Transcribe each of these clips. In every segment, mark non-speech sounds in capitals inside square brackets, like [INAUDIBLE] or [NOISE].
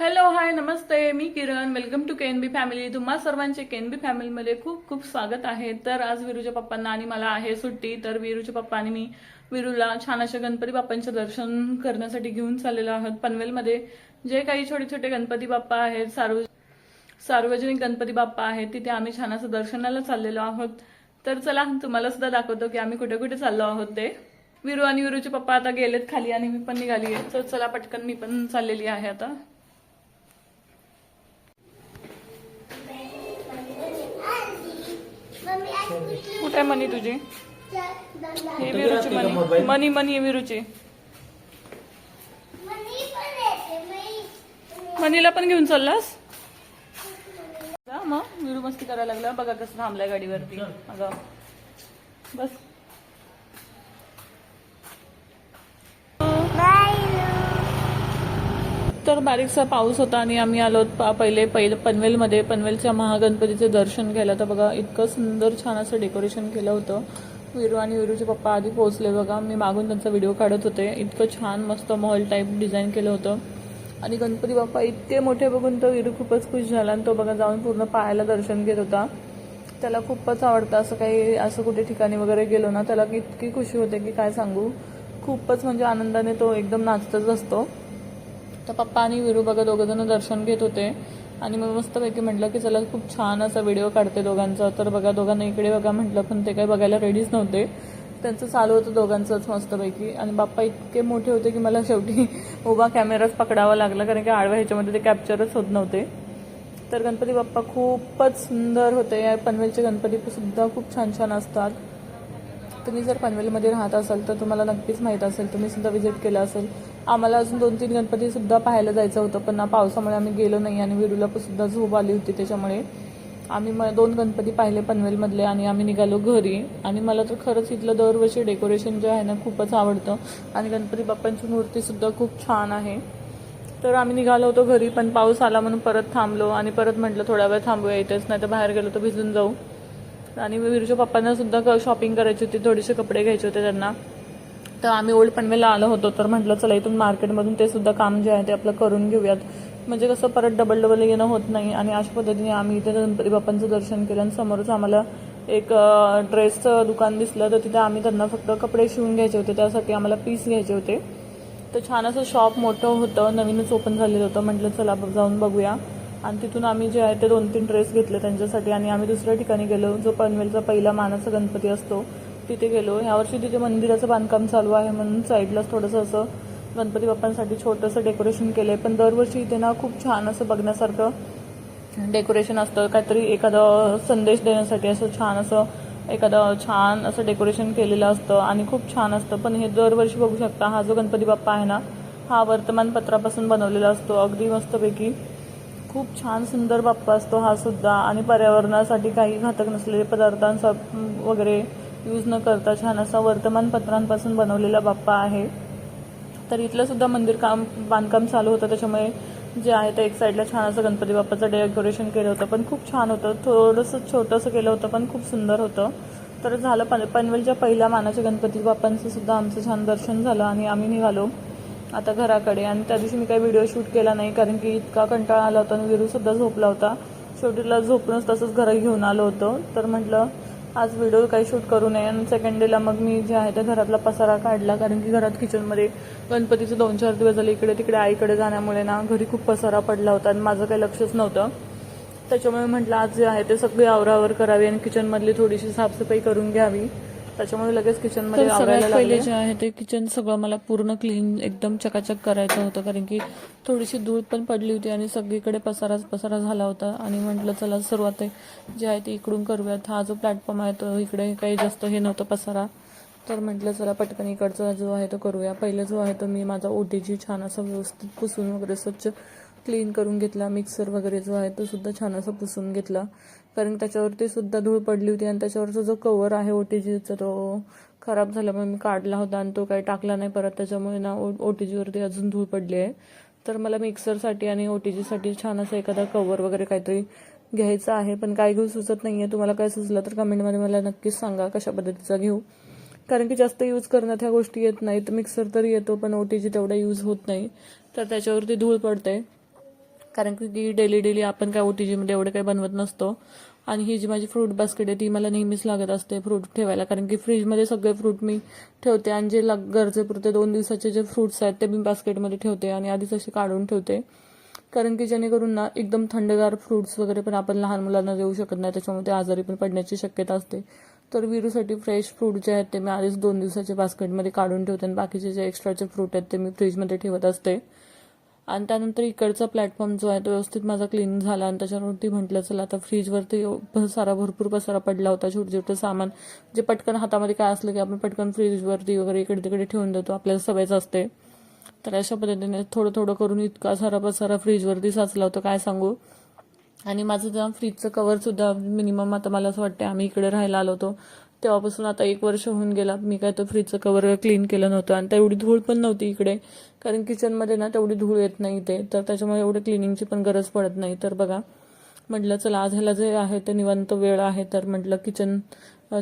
Hello hi नमस्ते मी Kiran. Welcome to Ken B family तुम्हा सर्वांचे केन बी फॅमिलीमध्ये खूप खूप स्वागत आहे. तर आज विरूच्या पप्पांना आणि मला आहे सुट्टी. तर विरूच्या पप्पा आणि मी विरूला छान अशा गणपती बाप्पांचे दर्शन करण्यासाठी घेऊन चाललेलो आहोत. पनवेलमध्ये जे काही छोटे छोटे गणपती बाप्पा आहेत सार्व सार्वजनिक गणपती बाप्पा आहेत तिथे आम्ही छान असं दर्शनाला चाललेलो आहोत. तर चला तुम्हाला सुद्धा दाखवतो की आम्ही कुठे कुठे चाललो आहोत ते. विरू आणि विरूचे पप्पा आता गेलेत खाली आणि मी पण निघाली आहे. तर चला पटकन मी पण चाललेली आहे आता. कुठे आहे मनी तुझी? हे विरूची मनी. मनी मनी विरूची मनीला पण घेऊन चाललास? मग विरू मस्ती करायला लागला. बघा कसं थांबलाय गाडीवरती. अगं बस. तर बारीकसा पाऊस होता आणि आम्ही आलो पा- पहिले पहिले पनवेलमध्ये. पनवेलच्या महागणपतीचं दर्शन घ्यायला तर बघा इतकं सुंदर छान असं डेकोरेशन केलं होतं. विरू आणि विरूचे पप्पा आधी पोहोचले. बघा मी मागून त्यांचा व्हिडिओ काढत होते. इतकं छान मस्त मॉल टाईप डिझाईन केलं होतं. आणि गणपती बाप्पा इतके मोठे बघून तर विरू खूपच खुश झाला आणि तो बघा जाऊन पूर्ण पायाला दर्शन घेत होता. त्याला खूपच आवडतं असं काही असं कुठे ठिकाणी वगैरे गेलो ना त्याला इतकी खुशी होते की काय सांगू. खूपच म्हणजे आनंदाने तो एकदम नाचतच असतो. तर पप्पा आणि विरू बघा दोघं जण दर्शन घेत होते. आणि मग मस्तपैकी म्हटलं की चला खूप छान असा व्हिडिओ काढते दोघांचा. तर बघा दोघांना इकडे बघा म्हटलं पण ते काही बघायला रेडीच नव्हते. त्यांचं चालू होतं दोघांचंच मस्तपैकी. आणि बाप्पा इतके मोठे होते की मला शेवटी उभा कॅमेराच पकडावा लागला कारण की आडव्या ह्याच्यामध्ये ते कॅप्चरच होत नव्हते. तर गणपती बाप्पा खूपच सुंदर होते. या पनवेलचे गणपती सुद्धा खूप छान छान असतात. तुम्ही जर पनवेलमध्ये राहत असाल तर तुम्हाला नक्कीच माहीत असेल. तुम्ही सुद्धा व्हिजिट केलं असेल. आम्हाला अजून दोन तीन गणपती सुद्धा पाहायला जायचं होतं पण पावसामुळे आम्ही गेलो नाही आणि विरूला पण सुद्धा झोप आली होती त्याच्यामुळे. आम्ही म दोन गणपती पाहिले पनवेलमधले आणि आम्ही निघालो घरी. आणि मला तर खरंच इथलं दरवर्षी डेकोरेशन जे आहे ना खूपच आवडतं. आणि गणपती बाप्पांची मूर्तीसुद्धा खूप छान आहे. तर आम्ही निघालो होतो घरी पण पाऊस आला म्हणून परत थांबलो आणि परत म्हटलं थोडा वेळ थांबूया इथेच नाही तर बाहेर गेलो तर भिजून जाऊ. आणि विरूच्या पप्पांना सुद्धा शॉपिंग करायची होती थोडेसे कपडे घ्यायचे होते त्यांना. तर आम्ही ओल्ड पनवेलला आलो होतो तर म्हटलं चला इथून मार्केटमधून ते सुद्धा काम जे आहे ते आपलं करून घेऊयात. म्हणजे कसं परत डबल डबल येणं होत नाही आणि अशा पद्धतीने आम्ही इथे गणपती बाप्पांचं दर्शन केलं आणि समोरच आम्हाला एक ड्रेसचं दुकान दिसलं. तर तिथे आम्ही त्यांना फक्त कपडे शिवून घ्यायचे होते. त्यासाठी आम्हाला पीस घ्यायचे होते. तर छान असं शॉप मोठं होतं. नवीनच ओपन झालेलं होतं. म्हटलं चला जाऊन बघूया. आणि तिथून आम्ही जे आहे ते दोन तीन ड्रेस घेतले त्यांच्यासाठी. आणि आम्ही दुसऱ्या ठिकाणी गेलो जो पनवेलचा पहिला मानाचा गणपती असतो. तिथे गेलो. ह्यावर्षी तिथे मंदिराचं बांधकाम चालू आहे म्हणून साईडलाच थोडंसं असं गणपती बाप्पांसाठी छोटंसं डेकोरेशन केलं आहे पण दरवर्षी इथे ना खूप छान असं बघण्यासारखं डेकोरेशन असतं. काहीतरी एखादा संदेश देण्यासाठी असं छान असं एखादं छान असं डेकोरेशन केलेलं असतं आणि खूप छान असतं. पण हे दरवर्षी बघू शकता हा जो गणपती बाप्पा आहे ना हा वर्तमानपत्रापासून बनवलेला असतो. अगदी मस्तपैकी खूप छान सुंदर बाप्पा असतो हा सुद्धा. आणि पर्यावरणासाठी काही घातक नसलेले पदार्थांचा वगैरे यूज न करता छान असा वर्तमानपत्रांपासून बनवलेला बाप्पा आहे. तर इथलं सुद्धा मंदिर काम बांधकाम चालू होतं. त्याच्यामुळे जे आहे ते एक साईडला छान असं गणपती बाप्पाचं डेकोरेशन केलं होतं. पण खूप छान होतं. थोडंसं छोटंसं केलं होतं पण खूप सुंदर होतं. तर झालं पन पनवेलच्या पहिल्या मानाच्या गणपती बाप्पांचं सुद्धा आमचं छान दर्शन झालं आणि आम्ही निघालो आता घराकडे. आणि त्या दिवशी मी काही व्हिडिओ शूट केला नाही कारण की इतका कंटाळा आला होता आणि विरूसुद्धा झोपला होता. शेवटीला झोपूनच तसंच घरी घेऊन आलो होतो. तर म्हटलं आज व्हिडिओ काही शूट करू नये. आणि सेकंड डेला मग मी जे आहे त्या घरातला पसारा काढला. कारण की घरात किचनमध्ये गणपतीचं दोन चार दिवस झाले इकडे तिकडे आईकडे जाण्यामुळे ना घरी खूप पसारा पडला होता आणि माझं काही लक्षच नव्हतं. त्याच्यामुळे म्हटलं आज जे आहे ते सगळी आवरावर करावी आणि किचनमधली थोडीशी साफसफाई करून घ्यावी. त्याच्यामुळे लगेच किचनमध्ये आवरायला पहिले जे आहे ते किचन सगळं मला पूर्ण क्लीन एकदम चकाचक करायचं होतं. कारण की थोडीशी धूळ पण पडली होती आणि सगळीकडे पसाराच पसारा झाला होता. आणि म्हटलं चला सुरुवात आहे. जे आहे ते इकडून करूयात. हा जो प्लॅटफॉर्म आहे तो इकडे काही जास्त हे नव्हतं पसारा. तर म्हटलं चला पटकन इकडचा जो आहे तो करूया. पहिले जो आहे तो मी माझा ओटीजी छान असं व्यवस्थित पुसून वगैरे स्वच्छ क्लीन करून घेतला. मिक्सर वगैरे जो आहे तो सुद्धा छान असं पुसून घेतला. कारण त्याच्यावरती सुद्धा धूळ पडली होती आणि त्याच्यावरचा जो कवर आहे ओ टी जीचा तो खराब झाल्यामुळे मी काढला होता आणि तो काही टाकला नाही परत. त्याच्यामुळे ना ओ टी जीवरती अजून धूळ पडली आहे. तर मला मिक्सरसाठी आणि ओ टी जीसाठी छान असं एखादा कवर वगैरे काहीतरी घ्यायचं आहे. पण काय घेऊ सुचत नाही आहे तुम्हाला काय सुचलं तर कमेंटमध्ये मला नक्कीच सांगा. कशा पद्धतीचा घेऊ? कारण की जास्त यूज करण्यात ह्या गोष्टी येत नाहीत. मिक्सर तरी येतो पण ओ टी जी तेवढा यूज होत नाही. तर त्याच्यावरती धूळ पडते. कारण की डेली डेली आपण काय ओ टी जीमध्ये एवढं काही बनवत नसतो. आणि ही जी माझी फ्रूट बास्केट आहे ती मला नेहमीच लागत असते फ्रूट ठेवायला. कारण की फ्रीजमध्ये सगळे फ्रूट मी ठेवते आणि जे लग गरजेपुरते दोन दिवसाचे जे फ्रूट्स आहेत ते मी बास्केटमध्ये ठेवते आणि आधीच असे काढून ठेवते. कारण की जेणेकरून ना एकदम थंडगार फ्रूट्स वगैरे पण आपण लहान मुलांना देऊ शकत नाही त्याच्यामुळे ते आजारी पण पडण्याची शक्यता असते. तर विरूसाठी फ्रेश फ्रूट जे आहेत ते मी आधीच दोन दिवसाच्या बास्केटमध्ये काढून ठेवते आणि बाकीचे जे एक्स्ट्राचे फ्रूट आहेत ते मी फ्रीजमध्ये ठेवत असते. आणि त्यानंतर इकडचा प्लॅटफॉर्म जो आहे तो व्यवस्थित माझा क्लीन झाला आणि त्याच्यावरती म्हटलं चला आता फ्रीजवरती सारा भरपूर पसारा पडला होता छोटे छोटे सामान जे पटकन हातामध्ये काय असलं की आपण पटकन फ्रीजवरती वगैरे इकडे तिकडे ठेवून देतो आपल्याला सवयच असते. तर अशा पद्धतीने थोडं थोडं करून इतका सारा पसारा फ्रीजवरती साचला होता काय सांगू? आणि माझं जेव्हा फ्रीजचं कवरसुद्धा मिनिमम आता मला असं वाटतं आम्ही इकडे राहायला आलो होतो तेव्हापासून आता एक वर्ष होऊन गेला. मी काय तो फ्रीजचं कवर क्लीन केलं नव्हतं आणि तेवढी धूळ पण नव्हती इकडे. कारण किचनमध्ये ना तेवढी धूळ येत नाही ते तर त्याच्यामुळे एवढं क्लिनिंगची पण गरज पडत नाही. तर बघा म्हटलं चला आज ह्याला जे आहे ते निवांत वेळ आहे. तर म्हटलं किचन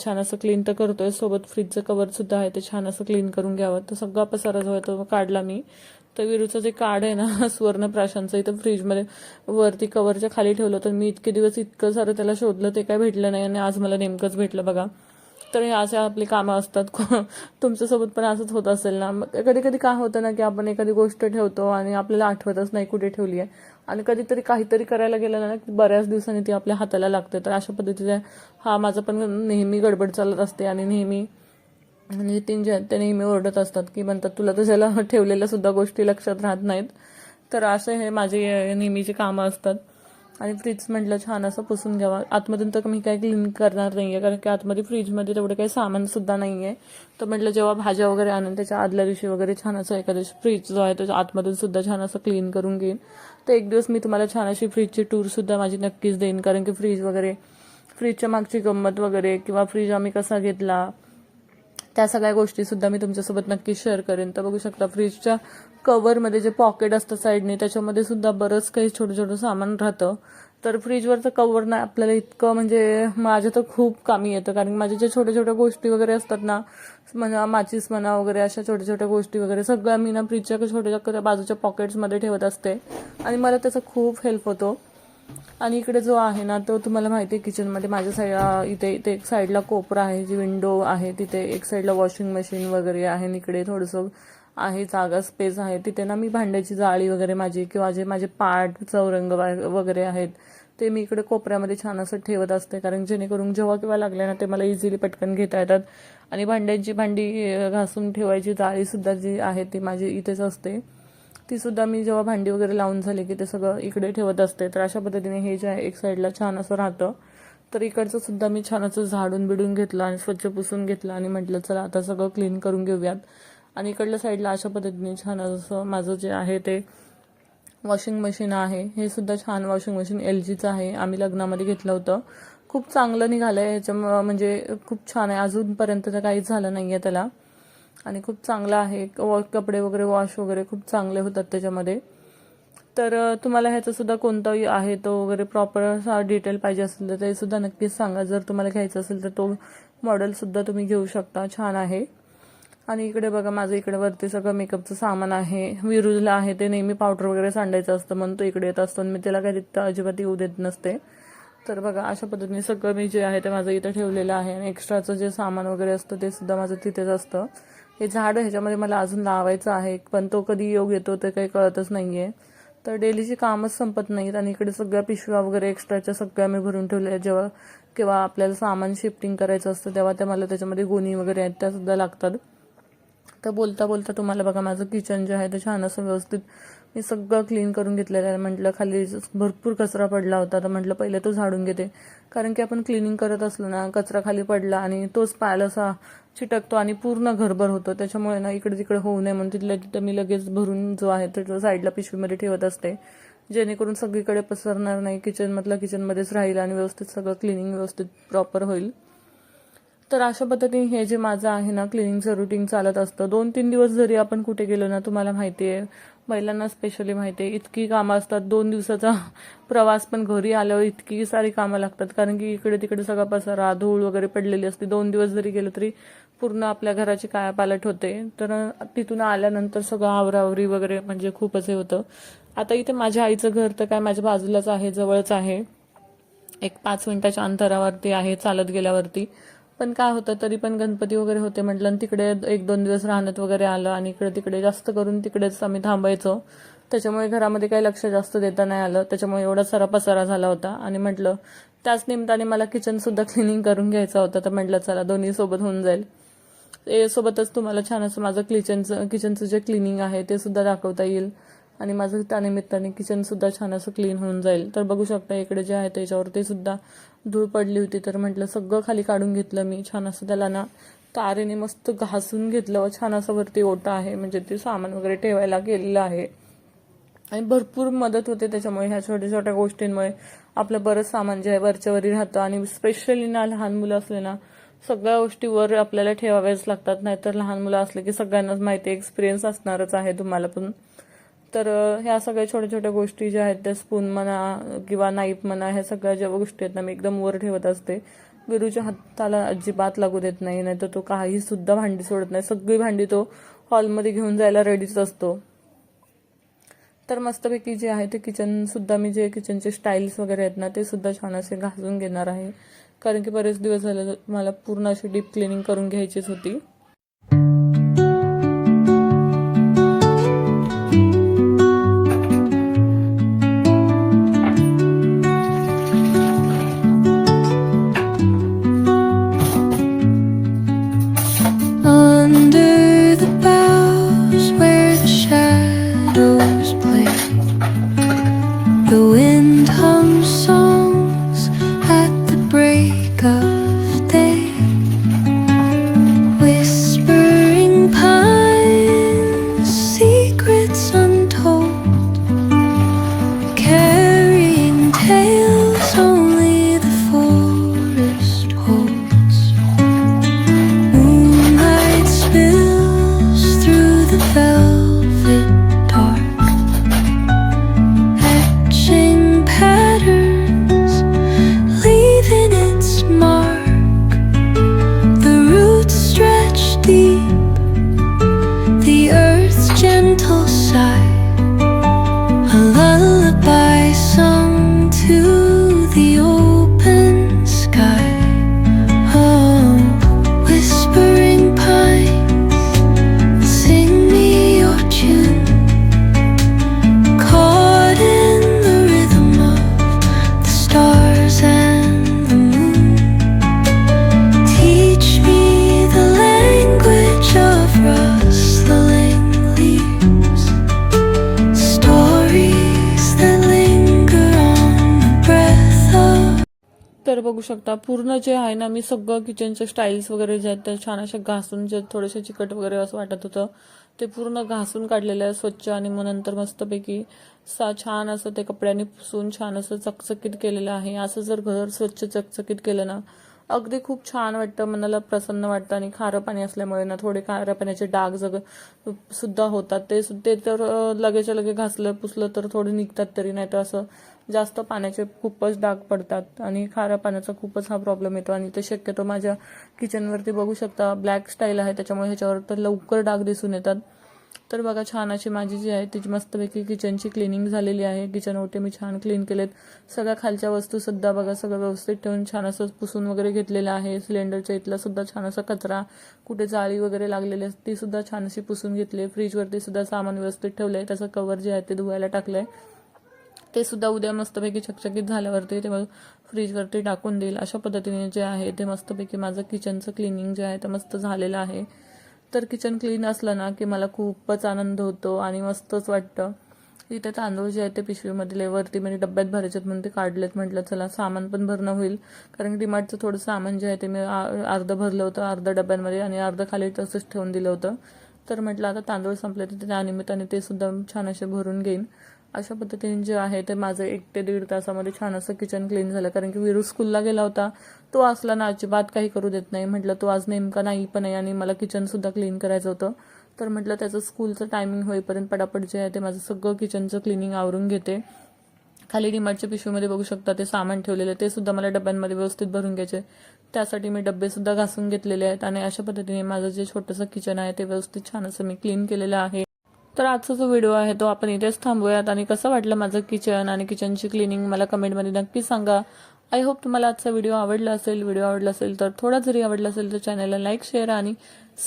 छान असं क्लीन तर करतोय. सोबत फ्रीजचं कवर सुद्धा आहे ते छान असं क्लीन करून घ्यावं. तर सगळा पसारा जो आहे तो काढला मी. तर विरूचं जे कार्ड आहे ना [LAUGHS] सुवर्णप्राशांचं इथं फ्रीजमध्ये वरती कवरच्या खाली ठेवलं. तर मी इतके दिवस इतकं सारं त्याला शोधलं ते काय भेटलं नाही. आणि आज मला नेमकंच भेटलं बघा. तर हे असे आपली कामं असतात. तुमच्यासोबत पण असंच होत असेल ना. कधी कधी काय होतं ना की आपण एखादी गोष्ट ठेवतो आणि आपल्याला आठवतच नाही कुठे ठेवली आहे. आणि कधीतरी काहीतरी करायला गेलं ना की बऱ्याच दिवसांनी ती आपल्या हाताला लागते. तर अशा पद्धतीने हा माझा पण नेहमी गडबड चालत असते आणि नेहमी म्हणजे नितीन जे ते नेहमी ओरडत असतात की म्हणतात तुला तुझ्याला ठेवलेल्या सुद्धा गोष्टी लक्षात राहत नाहीत. तर असे हे माझे नेहमीची कामं असतात. आणि फ्रीज म्हटलं छान असं पुसून घ्यावा. आतमधून तर मी काय क्लीन करणार नाही आहे कारण की आतमध्ये फ्रीजमध्ये तेवढं काही सामानसुद्धा नाही आहे तर म्हटलं जेव्हा भाज्या वगैरे आणून त्याच्या आदल्या दिवशी वगैरे छान असं एखाद्या फ्रीज जो आहे त्याच्या आतमधून सुद्धा छान असं क्लीन करून घेईन. तर एक दिवस मी तुम्हाला छान अशी फ्रीजची टूरसुद्धा माझी नक्कीच देईन कारण की फ्रीज वगैरे फ्रीजच्या मागची गंमत वगैरे किंवा फ्रीज आम्ही कसा घेतला त्या सगळ्या गोष्टी सुद्धा मी तुमच्यासोबत नक्की शेअर करेन. तर बघू शकता फ्रीजच्या कवरमध्ये जे पॉकेट असतं साईडने त्याच्यामध्ये सुद्धा बरंच काही छोटं छोटं सामान राहतं. तर फ्रीजवरचं कवर ना आपल्याला इतकं म्हणजे माझ्या तर खूप कामी येतं. कारण माझ्या ज्या छोट्या छोट्या गोष्टी वगैरे असतात ना म्हणा माचीस म्हणा वगैरे अशा छोट्या छोट्या गोष्टी वगैरे सगळ्या मी ना फ्रीजच्या छोट्या छोट्या बाजूच्या पॉकेट्समध्ये ठेवत असते. आणि मला त्याचा खूप हेल्प होतो. आणि इकडे जो आहे ना तो तुम्हाला माहिती आहे किचनमध्ये माझ्या साईड इथे इथे एक साईडला कोपरा आहे जी विंडो आहे तिथे एक साईडला वॉशिंग मशीन वगैरे आहे आणि इकडे थोडंसं आहे जागा स्पेस आहे. तिथे ना मी भांड्याची जाळी वगैरे माझी किंवा जे माझे पाट चौरंग वगैरे आहेत ते मी इकडे कोपऱ्यामध्ये छान असं ठेवत असते. कारण जेणेकरून जेव्हा किंवा लागले ना ते मला इझिली पटकन घेता येतात. आणि भांड्यांची भांडी घासून ठेवायची जाळीसुद्धा जी आहे ती माझी इथेच असते. ती सुद्धा मी जेव्हा भांडी वगैरे लावून झाली की ते सगळं इकडे ठेवत असते तर अशा पद्धतीने हे जे आहे एक साईडला छान असं राहतं. तर इकडचं सुद्धा मी छान असं झाडून बिडून घेतलं आणि स्वच्छ पुसून घेतलं आणि म्हटलं चला आता सगळं क्लीन करून घेऊयात. आणि इकडल्या साईडला अशा पद्धतीने छान असं माझं जे आहे ते वॉशिंग मशीन आहे. हे सुद्धा छान वॉशिंग मशीन एल जीचं आहे. आम्ही लग्नामध्ये घेतलं होतं. खूप चांगलं निघालं आहे ह्याच्या म्हणजे खूप छान आहे. अजूनपर्यंत तर काहीच झालं नाही आहे त्याला. आणि खूप चांगलं आहे. वॉ कपडे वगैरे वॉश वगैरे खूप चांगले होतात त्याच्यामध्ये. तर तुम्हाला ह्याचासुद्धा कोणताही आहे तो वगैरे प्रॉपर असा डिटेल पाहिजे असेल तर ते सुद्धा नक्कीच सांगा. जर तुम्हाला घ्यायचं असेल तर तो मॉडेलसुद्धा तुम्ही घेऊ शकता. छान आहे. आणि इकडे बघा माझं इकडे वरती सगळं मेकअपचं सामान आहे. विरुजला आहे. ते नेहमी पावडर वगैरे सांडायचं असतं म्हणून तो इकडे येत असतो आणि मी त्याला काही तिथं अजिबात येऊ देत नसते. तर बघा अशा पद्धतीने सगळं मी जे आहे ते माझं इथं ठेवलेलं आहे. आणि एक्स्ट्राचं जे सामान वगैरे असतं ते सुद्धा माझं तिथेच असतं. हे झाड ह्याच्यामध्ये मला अजून लावायचं आहे. पण तो कधी योग येतो ते काही कळतच नाही आहे तर डेलीची कामच संपत नाहीत आणि इकडे सगळ्या पिशव्या वगैरे एक्स्ट्राच्या सगळ्या मी भरून ठेवल्या जेव्हा किंवा आपल्याला सामान शिफ्टिंग करायचं असतं तेव्हा त्या मला त्याच्यामध्ये गोणी वगैरे आहेत त्यासुद्धा लागतात. तर बोलता बोलता तुम्हाला बघा माझं किचन जे आहे ते छान असं व्यवस्थित मी सगळं क्लीन करून घेतलेलं आहे. म्हटलं खाली भरपूर कचरा पडला होता. तर म्हटलं पहिले तो झाडून घेते. कारण की आपण क्लिनिंग करत असलो ना कचरा खाली पडला आणि तोच पायाला असा चिटकतो आणि पूर्ण घरभर होतो. त्याच्यामुळे ना इकडे तिकडे होऊ नये म्हणून तिथल्या तिथं मी लगेच भरून जो आहे तो साईडला पिशवीमध्ये ठेवत असते. जेणेकरून सगळीकडे पसरणार नाही. किचनमधलं किचनमध्येच राहील आणि व्यवस्थित सगळं क्लिनिंग व्यवस्थित प्रॉपर होईल. तर अशा पद्धतीने हे जे माझं आहे ना क्लिनिंगचं रुटीन चालत असतं. दोन तीन दिवस जरी आपण कुठे गेलो ना तुम्हाला माहिती आहे महिलांना स्पेशली माहिती आहे इतकी कामं असतात. दोन दिवसाचा [LAUGHS] प्रवास पण घरी आल्यावर इतकी सारी कामं लागतात. कारण की इकडे तिकडे सगळा पसारा धूळ वगैरे पडलेली असते. दोन दिवस जरी गेलं तरी पूर्ण आपल्या घराची कायापालट होते. तर तिथून आल्यानंतर सगळं आवरावरी वगैरे म्हणजे खूपच हे होतं. आता इथे माझ्या आईचं घर तर काय माझ्या बाजूलाच आहे जवळच आहे. एक पाच मिनिटाच्या अंतरावरती आहे चालत गेल्यावरती. पण काय होतं तरी पण गणपती वगैरे होते म्हटलं आणि तिकडे एक दोन दिवस राहण्यात वगैरे आलं आणि इकडे तिकडे जास्त करून तिकडेच आम्ही थांबायचो. त्याच्यामुळे घरामध्ये काही लक्ष जास्त देता नाही आलं. त्याच्यामुळे एवढा सारा पसारा झाला होता आणि म्हटलं त्याच निमित्ताने मला किचन सुद्धा क्लिनिंग करून घ्यायचा होता. तर म्हटलं चला दोन्ही सोबत होऊन जाईल. ते सोबतच तुम्हाला छान असं माझं किचनचं किचनचं जे क्लिनिंग आहे ते सुद्धा दाखवता येईल. आणि माझं त्यानिमित्ताने किचनसुद्धा छान असं क्लीन होऊन जाईल. तर बघू शकता इकडे जे आहे त्याच्यावरती सुद्धा धूळ पडली होती. तर म्हटलं सगळं खाली काढून घेतलं मी. छान असं त्याला ना तारेने मस्त घासून घेतलं. व छान असं वरती ओटा आहे. म्हणजे ते सामान वगैरे ठेवायला गेलेलं आहे. आणि भरपूर मदत होते त्याच्यामुळे ह्या छोट्या छोट्या गोष्टींमुळे. आपलं बरंच सामान जे आहे वरच्या वरी राहतं. आणि स्पेशली ना लहान मुलं असले ना सगळ्या गोष्टी वर आपल्याला ठेवाव्याच लागतात. नाहीतर लहान मुलं असले की सगळ्यांनाच माहिती एक्सपिरियन्स असणारच आहे तुम्हाला पण. तर ह्या सगळ्या छोट्या छोट्या गोष्टी ज्या आहेत त्या स्पून म्हणा किंवा नाईफ म्हणा ह्या सगळ्या ज्या गोष्टी आहेत ना मी एकदम वर ठेवत असते. विरूच्या हाताला अजिबात लागू देत नाही नाहीतर तो काही सुद्धा भांडी सोडत नाही. सगळी भांडी तो हॉलमध्ये घेऊन जायला रेडीच असतो. तर मस्तपैकी जे आहे ते किचन सुद्धा मी जे किचनचे स्टाईल्स वगैरे आहेत ना ते सुद्धा छान असे घासून घेणार आहे. कारण की बरेच दिवस झाले मला पूर्ण अशी डीप क्लिनिंग करून घ्यायचीच होती. शकता. पूर्ण जे आहे ना मी सगळं किचनचे स्टाईल्स वगैरे जे आहेत त्या छान अशा घासून जे थोडेसे चिकट वगैरे असं वाटत होतं ते पूर्ण घासून काढलेलं आहे स्वच्छ आणि मग नंतर मस्तपैकी सा छान असं ते कपड्याने पुसून छान असं चकचकीत केलेलं आहे. असं जर घर स्वच्छ चकचकीत केलं ना अगदी खूप छान वाटतं मनाला प्रसन्न वाटतं आणि खारं पाणी असल्यामुळे ना थोडे खाऱ्या पाण्याचे डाग जग सुद्धा होतात. ते सुद्धा ते तर लगेच लगेच्या लगे घासलं पुसलं तर थोडे निघतात तरी नाही तर असं जास्त पाण्याचे खूपच डाग पडतात आणि खाऱ्या पाण्याचा खूपच हा प्रॉब्लेम येतो. आणि ते शक्यतो माझ्या किचनवरती बघू शकता ब्लॅक स्टाईल आहे त्याच्यामुळे ह्याच्यावर तर लवकर डाग दिसून येतात. तर बघा छान अशी माझी जी आहे तिची मस्तपैकी किचनची क्लिनिंग झालेली आहे. किचन ओटे मी छान क्लीन केलेत. सगळ्या खालच्या वस्तू सुद्धा बघा सगळं व्यवस्थित ठेवून छान असं पुसून वगैरे घेतलेलं आहे. सिलेंडरच्या इथला सुद्धा छान असा कचरा कुठे जाळी वगैरे लागलेली असते ती सुद्धा छान अशी पुसून घेतली फ्रीजवरती सुद्धा सामान व्यवस्थित ठेवलंय. त्याचं कवर जे आहे ते धुवायला टाकलंय. ते सुद्धा उद्या मस्तपैकी चकचकीत झाल्यावरती ते मग फ्रीजवरती टाकून देईल. अशा पद्धतीने जे आहे ते मस्तपैकी माझं किचनचं क्लिनिंग जे आहे ते मस्त झालेलं आहे. तर किचन क्लीन असलं ना की मला खूपच आनंद होतो आणि मस्तच वाटतं. इथे तांदूळ जे आहे ते पिशवीमधले वरती म्हणजे डब्यात भरायच्यात म्हणून ते काढलेत म्हटलं चला सामान पण भरणं होईल. कारण डिमार्टचं थोडं सामान जे आहे ते मी आ- अर्धं भरलं होतं अर्धं डब्यांमध्ये आणि अर्धं खाली तसंच ठेवून दिलं होतं. तर म्हटलं आता तांदूळ संपले तर त्यानिमित्ताने ते सुद्धा छान असे भरून घेईन. अशा पद्धतीने जे आहे ते माझं एक ते दीड तासामध्ये छान असं किचन क्लीन झालं. कारण की विरू स्कूलला गेला होता. तो असला ना अजिबात काही करू देत नाही. म्हटलं तो आज नेमका नाही पण आहे आणि मला किचन सुद्धा क्लीन करायचं होतं. तर म्हटलं त्याचं स्कूलचं टायमिंग होईपर्यंत पटापट जे आहे ते माझं सगळं किचनचं क्लिनिंग आवरून घेते. खाली डिमार्टच्या पिशवीमध्ये बघू शकता ते सामान ठेवलेले. ते सुद्धा मला डब्यांमध्ये व्यवस्थित भरून घ्यायचे. त्यासाठी मी डब्बे सुद्धा घासून घेतलेले आहेत आणि अशा पद्धतीने माझं जे छोटंसं किचन आहे ते व्यवस्थित छान असं मी क्लीन केलेलं आहे. तर आजचा जो व्हिडिओ आहे तो आपण इथेच थांबूयात. आणि कसं वाटलं माझं किचन आणि किचनची क्लिनिंग मला कमेंटमध्ये नक्की सांगा. आय होप तुम्हाला आजचा व्हिडिओ आवडला असेल. व्हिडिओ आवडला असेल तर थोडा जरी आवडला असेल तर चॅनलला लाईक शेअर आणि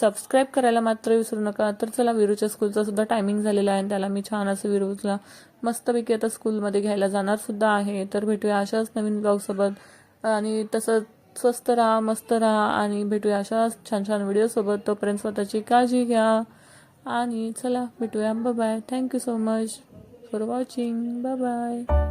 सबस्क्राईब करायला मात्र विसरू नका. तर चला विरूच्या स्कूलचा सुद्धा टायमिंग झालेला आहे आणि त्याला मी छान असं विरूजला मस्तपैकी आता स्कूलमध्ये घ्यायला जाणार सुद्धा आहे. तर भेटूया अशाच नवीन ब्लॉगसोबत आणि तसंच स्वस्त राहा मस्त राहा आणि भेटूया अशाच छान छान व्हिडिओसोबत तोपर्यंत स्वतःची काळजी घ्या. आणि चला भेटूया. Bye thank you so much for watching bye bye